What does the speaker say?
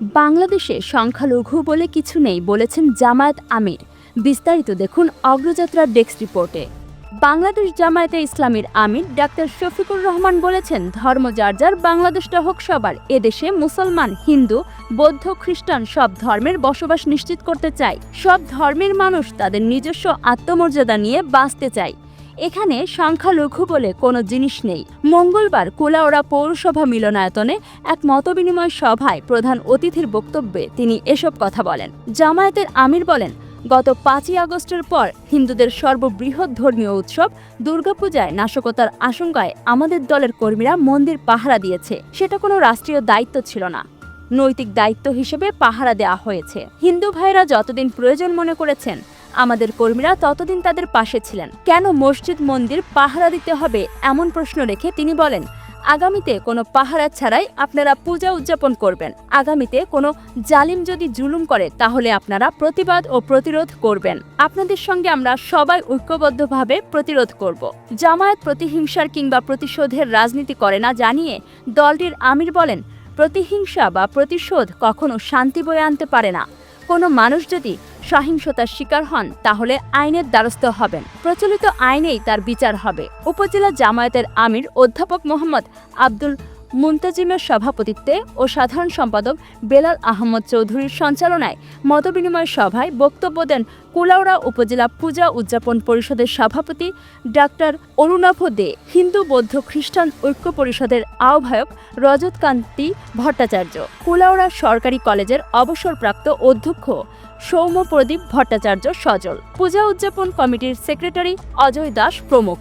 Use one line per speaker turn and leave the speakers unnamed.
বাংলাদেশে সংখ্যালঘু বলে কিছু নেই বলেছেন জামায়াত আমির। বিস্তারিত দেখুন অগ্রযাত্রার ডেস্ক রিপোর্টে। বাংলাদেশ জামায়াতে ইসলামীর আমির ডাক্তার শফিকুর রহমান বলেছেন, ধর্ম যার যার, বাংলাদেশটা হোক সবার। এদেশে মুসলমান, হিন্দু, বৌদ্ধ, খ্রিস্টান সব ধর্মের বসবাস নিশ্চিত করতে চাই সব ধর্মের মানুষ তাদের নিজস্ব আত্মমর্যাদা নিয়ে বাঁচতে চায়। এখানে সংখ্যালঘু বলে কোনো জিনিস নেই। মঙ্গলবার কুলাউড়া পৌরসভা মিলনায়তনে এক মতবিনিময় সভায় প্রধান অতিথির বক্তব্যে তিনি এসব কথা বলেন। জামায়াতের আমির বলেন, গত পাঁচই আগস্টের পর হিন্দুদের সর্ববৃহৎ ধর্মীয় উৎসব দুর্গাপূজায় নাশকতার আশঙ্কায় আমাদের দলের কর্মীরা মন্দির পাহারা দিয়েছে। সেটা কোনো রাষ্ট্রীয় দায়িত্ব ছিল না। নৈতিক দায়িত্ব হিসেবে পাহারা দেওয়া হয়েছে। হিন্দু ভাইরা যতদিন প্রয়োজন মনে করেছেন আমাদের কর্মীরা ততদিন তাদের পাশে ছিলেন। কেন মসজিদ মন্দির পাহারা দিতে হবে এমন প্রশ্ন রেখে তিনি বলেন, আগামীতে কোনো পাহারা ছাড়াই আপনারা পূজা উদযাপন করবেন। আগামীতে কোনো জালিম যদি জুলুম করে, তাহলে আপনারা প্রতিবাদ ও প্রতিরোধ করবেন। আপনাদের সঙ্গে আমরা সবাই ঐক্যবদ্ধভাবে প্রতিরোধ করব। জামায়াত প্রতিহিংসার কিংবা প্রতিশোধের রাজনীতি করে না জানিয়ে দলটির আমির বলেন, প্রতিহিংসা বা প্রতিশোধ কখনো শান্তি বয়ে আনতে পারে না। কোনো মানুষ যদি সহিংসতার শিকার হন, তাহলে আইনের দ্বারস্থ হবেন। প্রচলিত আইনেই তার বিচার হবে। উপজেলা জামায়াতের আমির অধ্যাপক মোহাম্মদ আব্দুল মুন্তাজিমের সভাপতিত্বে ও সাধারণ সম্পাদক বেলাল আহমদ চৌধুরীর সঞ্চালনায় মতবিনিময় সভায় বক্তব্য দেন কুলাউড়া উপজেলা পূজা উদযাপন পরিষদের সভাপতি ডাক্তার অরুণাভ দে, হিন্দু বৌদ্ধ খ্রিস্টান ঐক্য পরিষদের আহ্বায়ক রজতকান্তি ভট্টাচার্য, কুলাউড়া সরকারি কলেজের অবসরপ্রাপ্ত অধ্যক্ষ সৌম্য প্রদীপ ভট্টাচার্য সজল, পূজা উদযাপন কমিটির সেক্রেটারি অজয় দাস প্রমুখ।